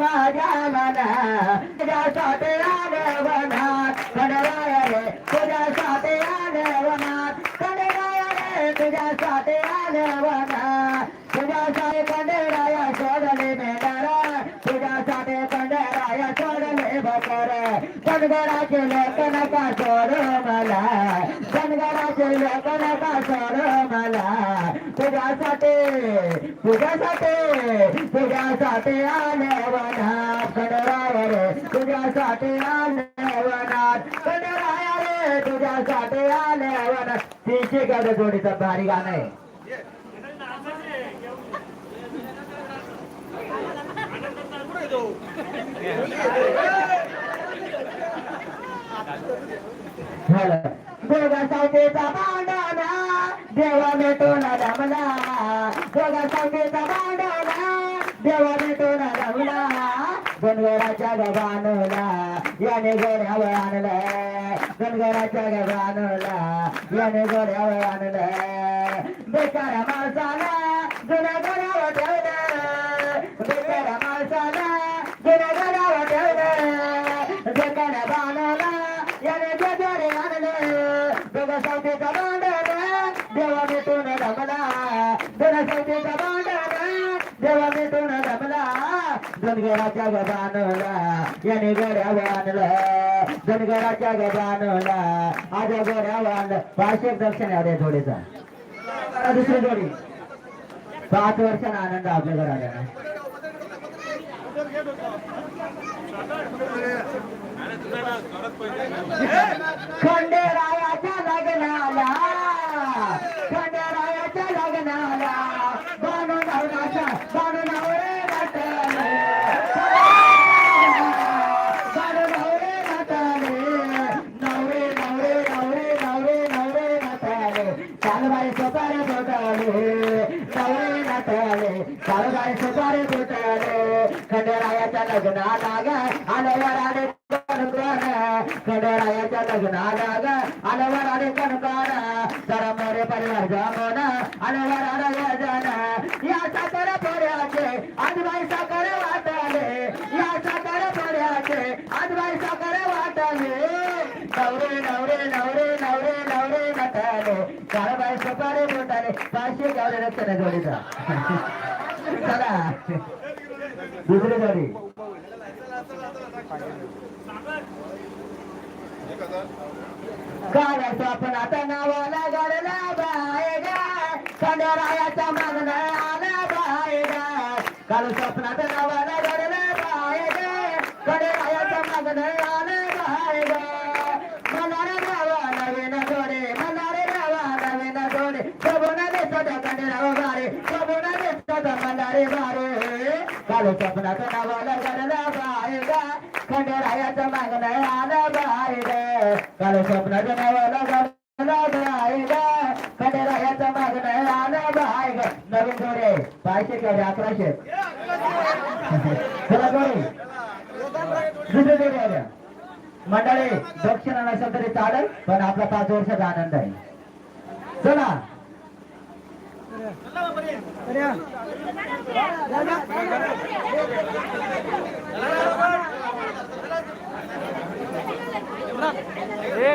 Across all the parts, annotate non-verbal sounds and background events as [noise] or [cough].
माझ्या मना तुझ्यासाठी आलं वनात खंडराय रे तुझ्यासाठी आलं वनात खंडराय रे तुझ्यासाठी आलं वनात तुझ्यासाठी खंडराया सोडले मेंढरा तुझ्यासाठी खंडराया सोडले बकर कणगडाचे लोक नका सोड मला? कणगडाचे लोक नका सोड मला. तुझ्यासाठी तुझ्यासाठी तुझ्यासाठी आले वनात रे तुझ्यासाठी आल्यावनात वनात खंडराय रे तुझ्यासाठी आले वनात तीनशे जोडीचं भारी गाणं आहे. झालं. दोघा सावतेचा भांडणा देवा भेटून रमला. दोघा सावतेचा भांडणा देवा भेटून रमला. गणगराच्या गबानला याने गोऱ्यावर आणलं. गणगराच्या गबानला याने गोऱ्यावर आणलं. बेकार माणसाला जुन्या गोऱ्यावर ठेवलं. बेकार माणसाला जुन्या दोघं सावतेचा देवा भेटून रमला दोन सावतेचा भांडण देवा धनगराच्या गबानला याने धनगराच्या गबानला आज गड्यावर आणलं पाचशे दक्षिण आले थोडेसा दुसरी जोडी. पाच वर्षांना आनंद आपल्या घराला खंडेरायाच्या लग्नाला खंडेरायाच्या लग्नाला बाणू नवराचा बाणू नवरे नटले बाणू नवरे नटले नवरे नवरे नवरे नवरे नवरे नटले चालबाई सोपारे बोटाले. नवरे नटले चालबाई सोपारे बोटाले. खंडेरायाच्या लग्नाला ग आले. खंडेरायाच्या लग्नाला ग. आल्यावर आले कणकण. तर मोरे परिवार जमन अलवर आले जन या साखर पोऱ्याचे आजबाई साखर वाटले. या साखर पोऱ्याचे आजबाई साखर वाटले. नवरे नवरे नवरे नवरे नवरे नटले. काळबाई सुपारे बोटाले पाचशे गावले रक्षण जोडीचा. चला. दुसरी जोडी. काय आपण आता नावाला गाडला बायगा. खंडरायाचा मागण आला बायगा. काल स्वप्नात नावाला गाडला बायगा. खंडरायाचा मागण आला बायगा. मनारे नावा नवीन जोडे मनारे नावा नवीन जोडे. सबोना देतात खंडराव बारे सबोना देतात मनारे बारे. काल स्वप्नात नावाला गाडला बायगा. खंडरायाचा मागण आला काल स्वप्नाच्या नावाला गडला मागण आला नवीन जोडे पाचशे केवढे अकराशे चला जोडे दुसरे जोडे आल्या मंडळी दक्षिणा नसेल तरी चालेल पण आपला पाच वर्षाचा आनंद आहे. चला.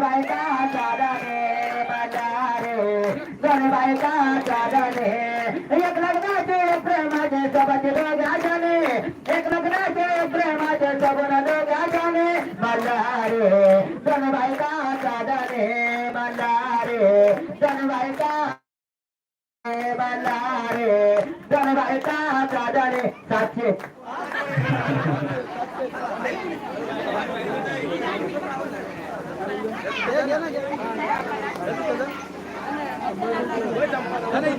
बायका चालणे मला रे दोन बायका चालणे एक लग्नाचे एक जगत दोघाने एक लग्नाचे प्रेमाचे सबन दोघाने मल्हारे जनबाई का साधाने मल्हारे जनबाई का मल्हारे जनबाई का साधाने सातशे [laughs] [laughs] नाही